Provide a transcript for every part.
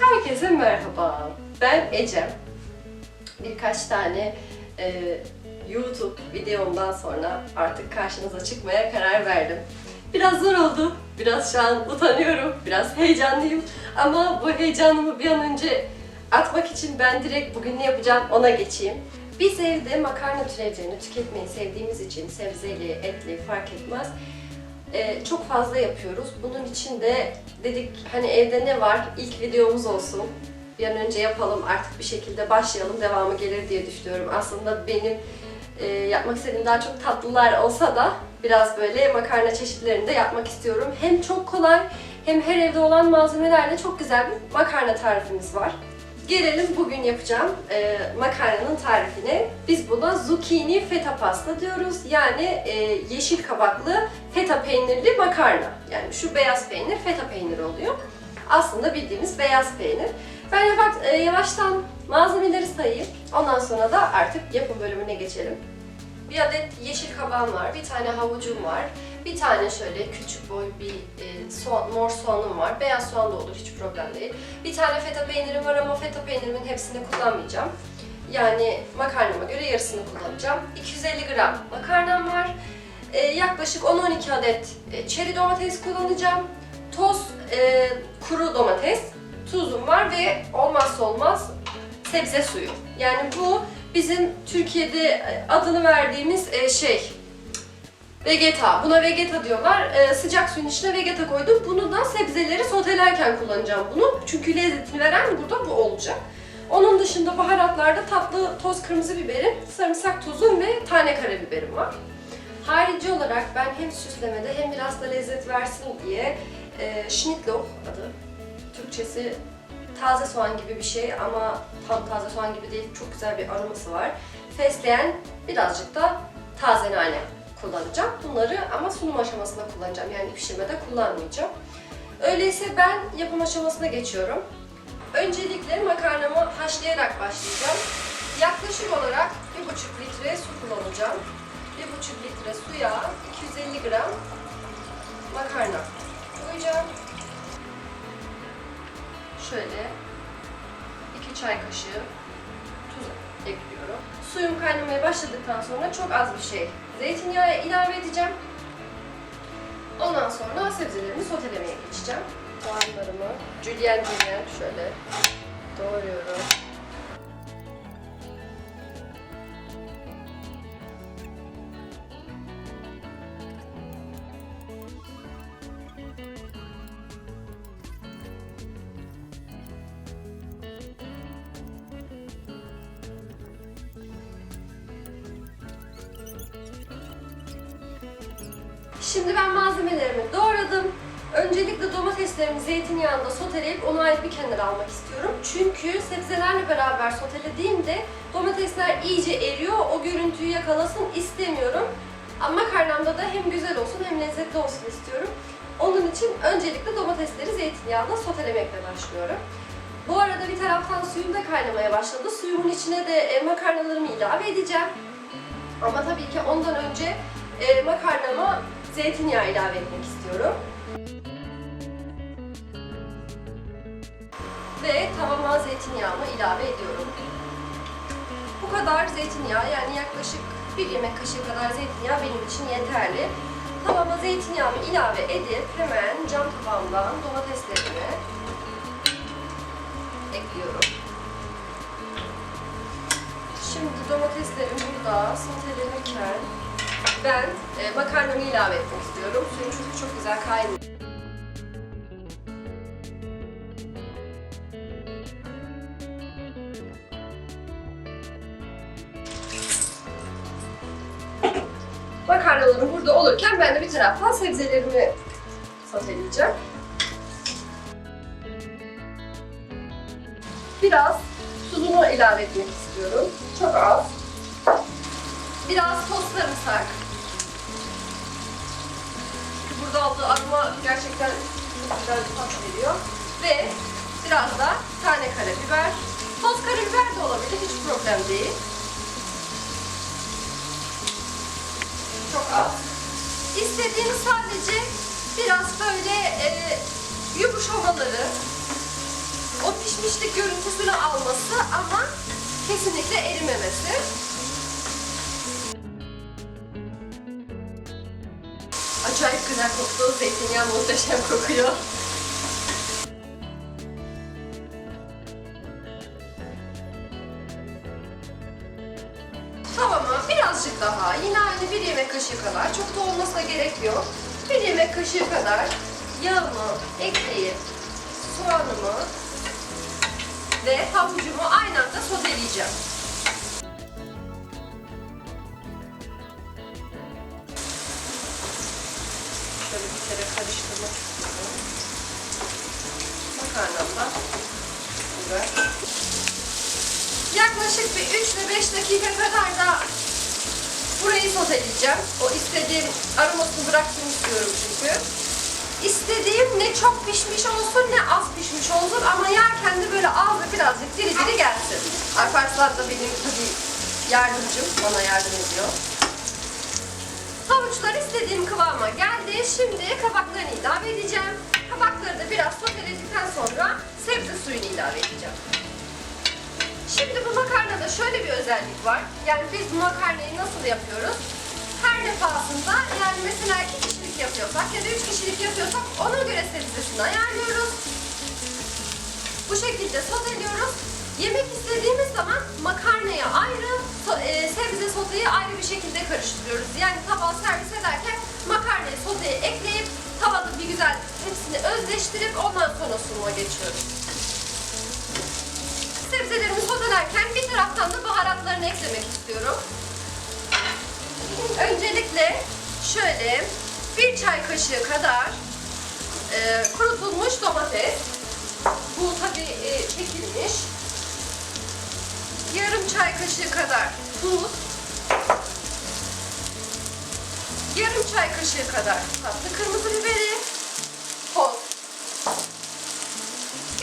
Herkese merhaba. Ben Ecem. Birkaç tane e, YouTube videomdan sonra artık karşınıza çıkmaya karar verdim. Biraz zor oldu. Biraz şu an utanıyorum. Biraz heyecanlıyım. Ama bu heyecanımı bir an önce atmak için ben direkt bugün ne yapacağım ona geçeyim. Biz evde makarna türevlerini tüketmeyi sevdiğimiz için sebzeli, etli fark etmez. Ee, çok fazla yapıyoruz. Bunun için de dedik hani evde ne var ilk videomuz olsun. Bir an önce yapalım artık bir şekilde başlayalım devamı gelir diye düşünüyorum. Aslında benim e, yapmak istediğim daha çok tatlılar olsa da biraz böyle makarna çeşitlerini de yapmak istiyorum. Hem çok kolay hem her evde olan malzemelerle çok güzel bir makarna tarifimiz var. Gelelim bugün yapacağım e, makarnanın tarifine. Biz buna zucchini feta pasta diyoruz. Yani e, yeşil kabaklı feta peynirli makarna. Yani şu beyaz peynir feta peynir oluyor. Aslında bildiğimiz beyaz peynir. Ben yavaş, e, yavaştan malzemeleri sayayım. Ondan sonra da artık yapım bölümüne geçelim. Bir adet yeşil kabağım var, bir tane havucum var, bir tane şöyle küçük boy bir e, soğan, mor soğanım var. Beyaz soğan da olur, hiç problem değil. Bir tane feta peynirim var ama feta peynirimin hepsini kullanmayacağım. Yani makarnama göre yarısını kullanacağım. 250 gram makarnam var. E, yaklaşık 10-12 adet e, çeri domates kullanacağım. Toz e, kuru domates, tuzum var ve olmazsa olmaz sebze suyu. Yani bu bizim Türkiye'de e, adını verdiğimiz e, şey Vegeta. Buna Vegeta diyorlar. E, sıcak suyun içine Vegeta koydum. Bunu da sebzeleri sotelerken kullanacağım bunu. Çünkü lezzetini veren burada bu olacak. Onun dışında baharatlarda tatlı toz kırmızı biberim, sarımsak tuzum ve tane karabiberim var. Harici olarak ben hem süslemede hem biraz da lezzet versin diye e, Schnittlauch adı. Türkçesi taze soğan gibi bir şey ama tam taze soğan gibi değil. Çok güzel bir aroması var. Fesleğen birazcık da taze nane kullanacağım. Bunları ama sunum aşamasında kullanacağım. Yani pişirmede kullanmayacağım. Öyleyse ben yapım aşamasına geçiyorum. Öncelikle makarnamı haşlayarak başlayacağım. Yaklaşık olarak 1,5 litre su kullanacağım. 1,5 litre suya 250 gram makarna koyacağım. Şöyle 2 çay kaşığı tuz ekliyorum. Suyum kaynamaya başladıktan sonra çok az bir şey zeytinyağı ilave edeceğim. Ondan sonra sebzelerimi sotelemeye geçeceğim. Soğanlarımı julienne julienne şöyle Şimdi ben malzemelerimi doğradım. Öncelikle domateslerimi zeytinyağında soteleyip onu ayrı bir kenara almak istiyorum. Çünkü sebzelerle beraber sotelediğimde domatesler iyice eriyor. O görüntüyü yakalasın istemiyorum. Ama makarnamda da hem güzel olsun hem lezzetli olsun istiyorum. Onun için öncelikle domatesleri zeytinyağında sotelemekle başlıyorum. Bu arada bir taraftan suyum da kaynamaya başladı. Suyumun içine de e, makarnalarımı ilave edeceğim. Ama tabii ki ondan önce e, makarnama zeytinyağı ilave etmek istiyorum. Ve tavama zeytinyağımı ilave ediyorum. Bu kadar zeytinyağı yani yaklaşık bir yemek kaşığı kadar zeytinyağı benim için yeterli. Tavama zeytinyağımı ilave edip hemen cam tabağımdan domateslerimi ekliyorum. Şimdi domateslerim burada sotelenirken ben e, makarnamı ilave etmek istiyorum. Suyum çünkü çok güzel kaynıyor. Makarnalarım burada olurken ben de bir taraftan sebzelerimi soteleyeceğim. Biraz tuzunu ilave etmek istiyorum. Çok az. Biraz toz sarımsak. Burada aldığı aroma gerçekten güzel bir tat veriyor. Ve biraz da tane karabiber. Toz karabiber de olabilir, hiç problem değil. Çok az. İstediğim sadece biraz böyle e, yumuşamaları, o pişmişlik görüntüsünü alması ama kesinlikle erimemesi. Güzel koktu. Zeytinyağı muhteşem kokuyor. Tavama birazcık daha, yine aynı bir yemek kaşığı kadar, çok da olmasına gerek yok. Bir yemek kaşığı kadar yağımı ekleyip soğanımı ve havucumu aynı anda soteleyeceğim. Kere karıştırmak istiyorum. Makarnamda biber. Yaklaşık bir 3 ile 5 dakika kadar da burayı soteleyeceğim. O istediğim aromasını bıraksın istiyorum çünkü. İstediğim ne çok pişmiş olsun ne az pişmiş olsun ama yerken de böyle ağzı birazcık diri diri gelsin. Alparslan da benim tabii yardımcım, bana yardım ediyor. Havuçlar istediğim kıvama geldi. Şimdi kabaklarını ilave edeceğim. Kabakları da biraz soteledikten sonra sebze suyunu ilave edeceğim. Şimdi bu makarnada şöyle bir özellik var. Yani biz bu makarnayı nasıl yapıyoruz? Her defasında yani mesela iki kişilik yapıyorsak ya da üç kişilik yapıyorsak ona göre sebzesini ayarlıyoruz. Bu şekilde soteliyoruz. Yemek istediğimiz zaman makarnaya ayrı, e, sebze soteyi ayrı bir şekilde karıştırıyoruz. Yani tabağa servis ederken makarnayı soteye ekleyip tavada bir güzel hepsini özleştirip ondan sonra sunuma geçiyoruz. Sebzelerimi sotelerken bir taraftan da baharatlarını eklemek istiyorum. Öncelikle şöyle bir çay kaşığı kadar e, kurutulmuş domates. Bu tabi çekilmiş. Yarım çay kaşığı kadar tuz. Yarım çay kaşığı kadar tatlı kırmızı biberi. Toz.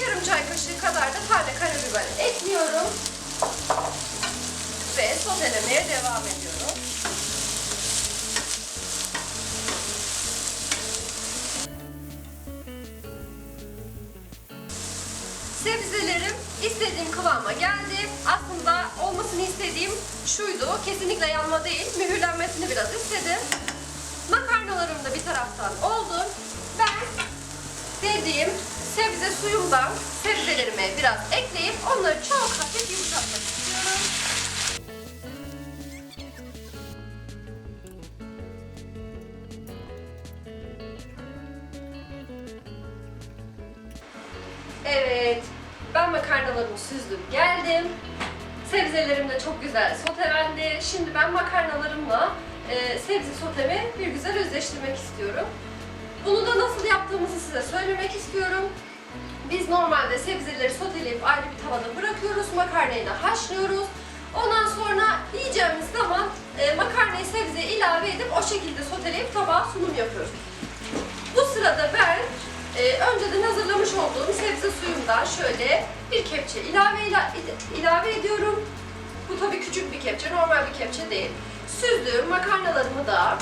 Yarım çay kaşığı kadar da tane karabiber ekliyorum. Ve sotelemeye devam ediyorum. Sebzelerim istediğim kıvama geldi. Aslında olmasını istediğim şuydu. Kesinlikle yanma değil. Mühürlenmesini biraz istedim. Makarnalarım da bir taraftan oldu. Ben dediğim sebze suyumdan sebzelerime biraz ekleyip onları çok hafif yumuşatmak istiyorum. Evet, makarnalarımı süzdüm, geldim. Sebzelerim de çok güzel sotelendi. Şimdi ben makarnalarımla e, sebze sotemi bir güzel özleştirmek istiyorum. Bunu da nasıl yaptığımızı size söylemek istiyorum. Biz normalde sebzeleri soteleyip ayrı bir tavada bırakıyoruz. Makarnayı da haşlıyoruz. Ondan sonra yiyeceğimiz zaman e, makarnayı sebzeye ilave edip o şekilde soteleyip tabağa sunum yapıyoruz. Bu sırada ben e, önceden hazırlamış olduğum sebze suyumdan şöyle bir kepçe ilave ila- ilave ediyorum. Bu tabii küçük bir kepçe, normal bir kepçe değil. Süzdüğüm makarnalarımı da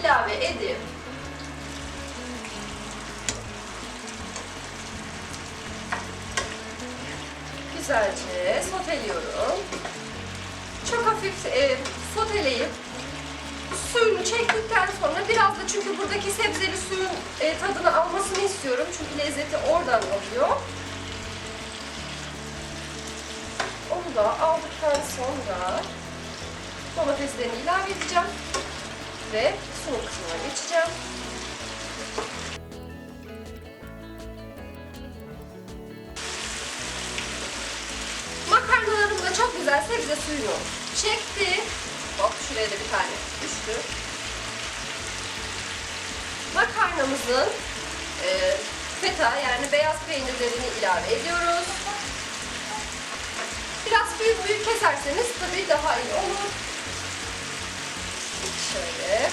ilave edip güzelce soteliyorum. Çok hafif e, soteleyip suyunu çektikten sonra biraz buradaki sebzeli suyun e, tadını almasını istiyorum. Çünkü lezzeti oradan alıyor. Onu da aldıktan sonra domateslerini ilave edeceğim ve sunum kısmına geçeceğim. Makarnalarım da çok güzel sebze suyunu çekti. Hop şuraya da bir tane düştü. Makarnamızın e, feta yani beyaz peynirlerini ilave ediyoruz. Biraz büyük büyük keserseniz tabii daha iyi olur. Şöyle.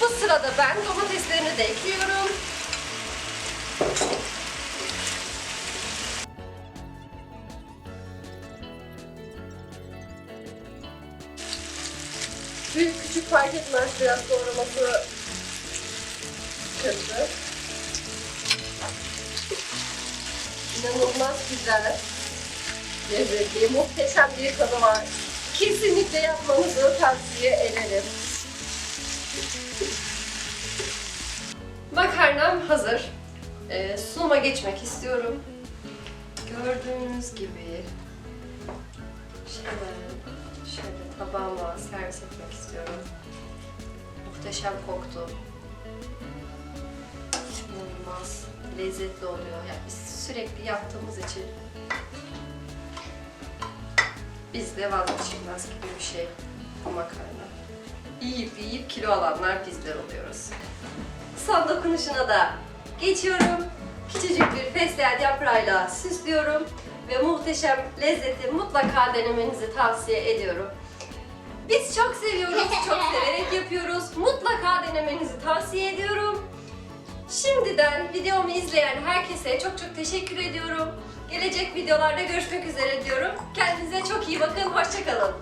Bu sırada ben domateslerini de ekliyorum. Fark etmez biraz doğraması kırdı. İnanılmaz güzel, lezzetli, muhteşem bir tadı var. Kesinlikle yapmanızı tavsiye ederim. Makarnam hazır. Ee, sunuma geçmek istiyorum. Gördüğünüz gibi şöyle, şöyle tabağıma servis etmek istiyorum. Muhteşem koktu. İnanılmaz lezzetli oluyor. Yani biz sürekli yaptığımız için bizde vazgeçilmez gibi bir şey bu makarna. Yiyip yiyip kilo alanlar bizler oluyoruz. Son dokunuşuna da geçiyorum. Küçücük bir fesleğen yaprağıyla süslüyorum ve muhteşem lezzeti mutlaka denemenizi tavsiye ediyorum. Biz çok seviyoruz, çok severek yapıyoruz. Mutlaka denemenizi tavsiye ediyorum. Şimdiden videomu izleyen herkese çok çok teşekkür ediyorum. Gelecek videolarda görüşmek üzere diyorum. Kendinize çok iyi bakın, hoşçakalın.